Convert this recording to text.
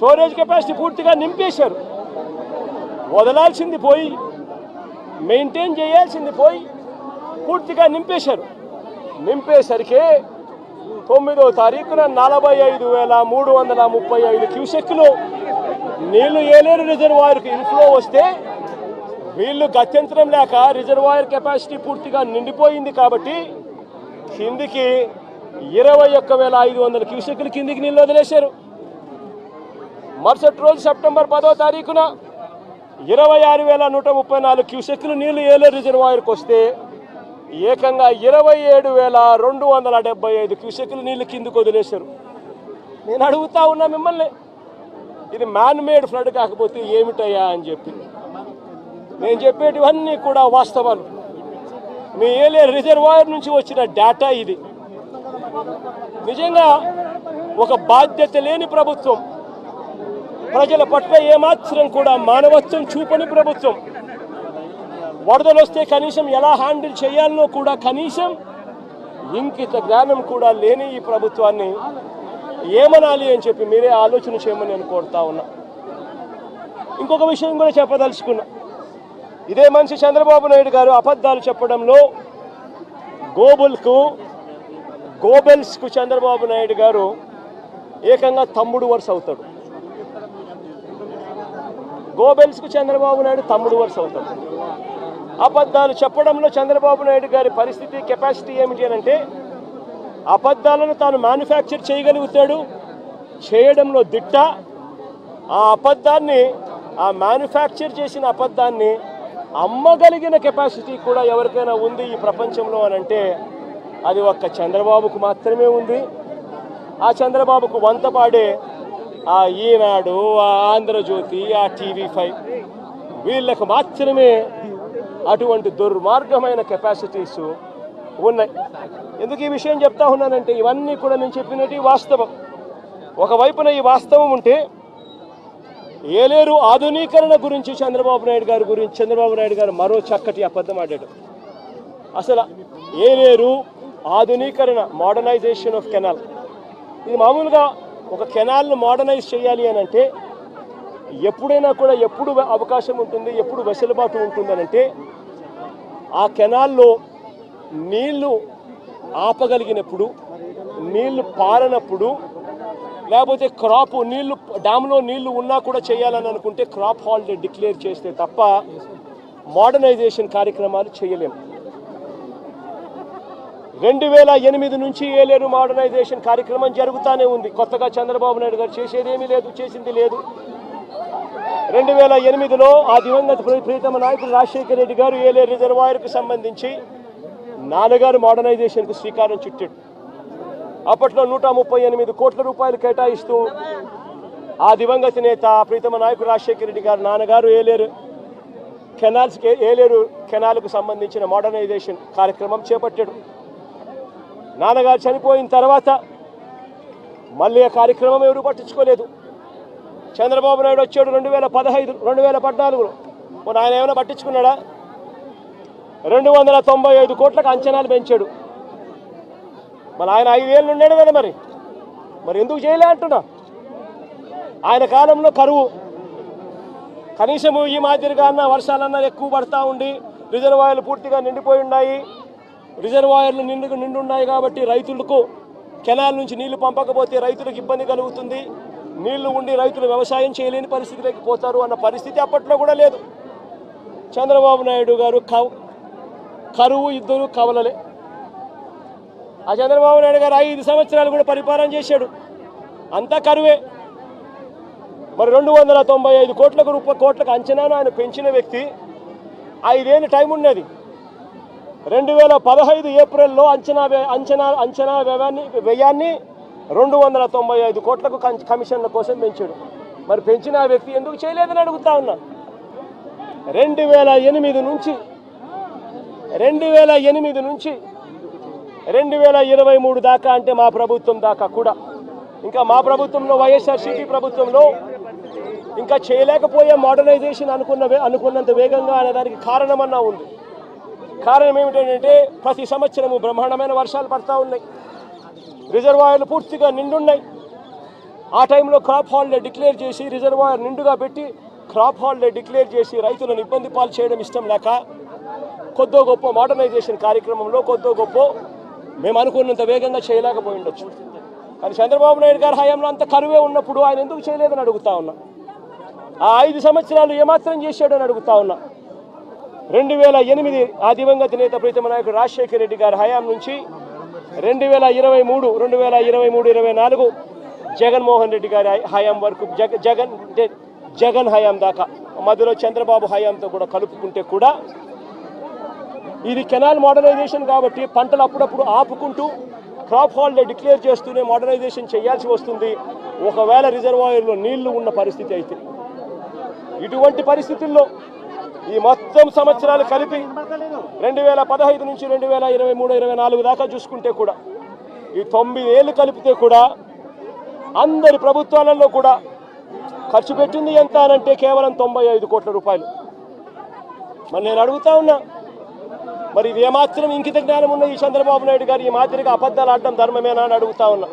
Storage capacity పూర్తిగా నింపేశారు. వదలాల్సింది పోయి maintain చేయాల్సింది పోయి పూర్తిగా నింపేశారు. నింపేసరికి తొమ్మిదో తారీఖున నలభై ఐదు వేల మూడు వందల ముప్పై ఐదు క్యూసెక్లు నీళ్ళు ఏలేరు రిజర్వాయర్కి ఇన్ఫ్లో వస్తే వీళ్ళు గత్యంతరం లేక రిజర్వాయర్ కెపాసిటీ పూర్తిగా నిండిపోయింది కాబట్టి కిందికి ఇరవై ఒక్క వేల ఐదు వందల క్యూసెక్లు కిందికి నీళ్ళు వదిలేశారు. మరుసటి రోజు సెప్టెంబర్ పదో తారీఖున ఇరవై ఆరు వేల నూట ముప్పై నాలుగు క్యూసెక్లు నీళ్ళు ఏలూరు రిజర్వాయర్కి వస్తే ఏకంగా ఇరవై ఏడు వేల రెండు వందల డెబ్బై ఐదు క్యూసెక్లు నీళ్ళు కిందికి వదిలేశారు. నేను అడుగుతా ఉన్నా మిమ్మల్ని ఇది మ్యాన్ మేడ్ ఫ్లడ్ కాకపోతే ఏమిటయ్యా అని చెప్పి. నేను చెప్పేటివన్నీ కూడా వాస్తవాలు. మీ ఏలేరు రిజర్వాయర్ నుంచి వచ్చిన డేటా ఇది. నిజంగా ఒక బాధ్యత లేని ప్రభుత్వం ప్రజల పట్ల ఏమాత్రం కూడా మానవత్వం చూపని ప్రభుత్వం. వరదలు వస్తే కనీసం ఎలా హ్యాండిల్ చేయాలనో కూడా కనీసం ఇంకిత జ్ఞానం కూడా లేని ఈ ప్రభుత్వాన్ని ఏమనాలి అని చెప్పి మీరే ఆలోచన చేయమని నేను కోరుతా ఉన్నా. ఇంకొక విషయం కూడా చెప్పదలుచుకున్నా. ఇదే మనిషి చంద్రబాబు నాయుడు గారు అబద్ధాలు చెప్పడంలో గోబుల్కు గోబెల్స్కు చంద్రబాబు నాయుడు గారు ఏకంగా తమ్ముడు వరుస అవుతాడు. గోబెల్స్కు చంద్రబాబు నాయుడు తమ్ముడు వరుస అవుతాడు. అబద్ధాలు చెప్పడంలో చంద్రబాబు నాయుడు గారి పరిస్థితి కెపాసిటీ ఏమిటి అని అంటే అబద్ధాలను తాను మ్యానుఫ్యాక్చర్ చేయగలుగుతాడు చేయడంలో దిట్ట ఆ అబద్ధాన్ని ఆ మ్యానుఫ్యాక్చర్ చేసిన అబద్ధాన్ని అమ్మగలిగిన కెపాసిటీ కూడా ఎవరికైనా ఉంది ఈ ప్రపంచంలో అని అంటే అది ఒక్క చంద్రబాబుకు మాత్రమే ఉంది. ఆ చంద్రబాబుకు వంత పాడే ఆ ఈనాడు ఆ ఆంధ్రజ్యోతి ఆ టీవీ ఫైవ్ వీళ్ళకు మాత్రమే అటువంటి దుర్మార్గమైన కెపాసిటీస్ ఉన్నాయి. ఎందుకు ఈ విషయం చెప్తా ఉన్నానంటే ఇవన్నీ కూడా నేను చెప్పినట్టు వాస్తవం. ఒకవైపున ఈ వాస్తవం ఉంటే ఏలేరు ఆధునీకరణ గురించి చంద్రబాబు నాయుడు గారి గురించి చంద్రబాబు నాయుడు గారు మరో చక్కటి అబద్ధం ఆడాడు. అసలు ఏలేరు ఆధునీకరణ మోడర్నైజేషన్ ఆఫ్ కెనాల్. ఇది మామూలుగా ఒక కెనాల్ను మోడర్నైజ్ చేయాలి అని అంటే ఎప్పుడైనా కూడా ఎప్పుడు అవకాశం ఉంటుంది ఎప్పుడు వెసులుబాటు ఉంటుందనంటే ఆ కెనాల్లో నీళ్ళు ఆపగలిగినప్పుడు నీళ్ళు పారనప్పుడు లేకపోతే క్రాప్ నీళ్ళు డ్యామ్లో నీళ్ళు ఉన్నా కూడా చేయాలని అనుకుంటే క్రాప్ హాలిడే డిక్లేర్ చేస్తే తప్ప మోడర్నైజేషన్ కార్యక్రమాలు చేయలేము రెండు వేల ఎనిమిది నుంచి ఏలేరు మోడర్నైజేషన్ కార్యక్రమం జరుగుతూనే ఉంది. కొత్తగా చంద్రబాబు నాయుడు గారు చేసేదేమీ లేదు చేసింది లేదు. రెండు వేల ఎనిమిదిలో ఆ దివంగత ప్రీతమ నాయకుడు రాజశేఖర రెడ్డి గారు ఏలేరు రిజర్వాయర్కు సంబంధించి నాన్నగారు మోడర్నైజేషన్కు శ్రీకారం చుట్టాడు అప్పట్లో నూట ముప్పై ఎనిమిది కోట్ల రూపాయలు కేటాయిస్తూ ఆ దివంగత నేత ప్రీతమ నాయకుడు రాజశేఖర రెడ్డి గారు నాన్నగారు ఏలేరు కెనాల్స్ ఏలేరు కెనాల్కు సంబంధించిన మోడర్నైజేషన్ కార్యక్రమం చేపట్టాడు. నాన్నగారు చనిపోయిన తర్వాత మళ్ళీ ఆ కార్యక్రమం ఎవరు పట్టించుకోలేదు. చంద్రబాబు నాయుడు వచ్చాడు రెండు వేల పదహైదు రెండు వేల పద్నాలుగులో. మరి ఆయన ఏమైనా పట్టించుకున్నాడా? రెండు వందల తొంభై ఐదు కోట్లకు అంచనాలు పెంచాడు. మరి ఆయన ఐదేళ్ళు ఉన్నాడు కదా మరి. మరి ఎందుకు చేయలే అంటున్నా? ఆయన కాలంలో కరువు. కనీసము ఈ మాదిరిగా అన్న వర్షాలన్నా ఎక్కువ పడతా ఉండి రిజర్వాయర్లు పూర్తిగా నిండిపోయి ఉన్నాయి. రిజర్వాయర్లు నిండు నిండున్నాయి కాబట్టి రైతులకు కెనాల్ నుంచి నీళ్ళు పంపకపోతే రైతులకు ఇబ్బంది కలుగుతుంది. నీళ్ళు ఉండి రైతులు వ్యవసాయం చేయలేని పరిస్థితిలోకి పోతారు అన్న పరిస్థితి అప్పట్లో కూడా లేదు. చంద్రబాబు నాయుడు గారు కరువు ఇద్దరు కవలలే. ఆ చంద్రబాబు నాయుడు గారు ఐదు సంవత్సరాలు కూడా పరిపాలన చేశాడు. అంతా కరువే. మరి రెండు వందల తొంభై ఐదు కోట్లకు రూపాయ కోట్లకు అంచనాను ఆయన పెంచిన వ్యక్తి ఐదేళ్ళు టైం ఉన్నది. రెండు వేల పదహైదు ఏప్రిల్లో అంచనా అంచనా అంచనా వ్యయాన్ని వ్యయాన్ని రెండు వందల తొంభై ఐదు కోట్లకు కమిషన్ల కోసం పెంచాడు. మరి పెంచిన ఆ వ్యక్తి ఎందుకు చేయలేదని అడుగుతా ఉన్నా. రెండు వేల ఎనిమిది నుంచి రెండు వేల ఎనిమిది నుంచి రెండు వేల ఇరవై మూడు దాకా అంటే మా ప్రభుత్వం దాకా కూడా. ఇంకా మా ప్రభుత్వంలో వైఎస్ఆర్సీపీ ప్రభుత్వంలో ఇంకా చేయలేకపోయే మోడర్నైజేషన్ అనుకున్న అనుకున్నంత వేగంగా అనే దానికి కారణమన్నా ఉంది. కారణం ఏమిటంటే ప్రతి సంవత్సరము బ్రహ్మాండమైన వర్షాలు పడతా ఉన్నాయి. రిజర్వాయర్లు పూర్తిగా నిండున్నాయి. ఆ టైంలో క్రాప్ హాలిడే డిక్లేర్ చేసి రిజర్వాయర్ నిండుగా పెట్టి క్రాప్ హాలిడే డిక్లేర్ చేసి రైతులను ఇబ్బంది పాలు చేయడం ఇష్టం లేక కొద్దో గొప్ప మోడర్నైజేషన్ కార్యక్రమంలో కొద్దో గొప్ప మేము అనుకున్నంత వేగంగా చేయలేకపోయి ఉండొచ్చు కానీ చంద్రబాబు నాయుడు గారి హయాంలో అంత కరువే ఉన్నప్పుడు ఆయన ఎందుకు చేయలేదని అడుగుతా ఉన్నా. ఆ ఐదు సంవత్సరాలు ఏమాత్రం చేశాడని అడుగుతా ఉన్నా. రెండు వేల ఎనిమిది ఆ దివంగత నేత ప్రీతమ నాయకుడు రాజశేఖర రెడ్డి గారి హయాం నుంచి రెండు వేల ఇరవై మూడు రెండు వేల ఇరవై మూడు ఇరవై నాలుగు జగన్మోహన్ రెడ్డి గారి హయాం వరకు జగ జగన్ జగన్ హయాం దాకా మధ్యలో చంద్రబాబు హయాంతో కూడా కలుపుకుంటే కూడా ఇది కెనాల్ మోడర్నైజేషన్ కాబట్టి పంటలు అప్పుడప్పుడు ఆపుకుంటూ క్రాప్ హాల్డే డిక్లేర్ చేస్తూనే మోడర్నైజేషన్ చేయాల్సి వస్తుంది. ఒకవేళ రిజర్వాయర్లో నీళ్ళు ఉన్న పరిస్థితి అయితే. ఇటువంటి పరిస్థితుల్లో ఈ మొత్తం సంవత్సరాలు కలిపి రెండు వేల పదహైదు నుంచి రెండు వేల ఇరవై మూడు ఇరవై నాలుగు దాకా చూసుకుంటే కూడా ఈ తొమ్మిది ఏళ్ళు కలిపితే కూడా అందరి ప్రభుత్వాలలో కూడా ఖర్చు పెట్టింది ఎంత అనంటే కేవలం తొంభై ఐదు కోట్ల రూపాయలు. మరి నేను అడుగుతా ఉన్నా మరి ఇది ఏమాత్రం ఇంకిత జ్ఞానం ఉన్న ఈ చంద్రబాబు నాయుడు గారు ఈ మాదిరిగా అబద్ధాలు ఆడడం ధర్మమేనా అని అడుగుతా ఉన్నా.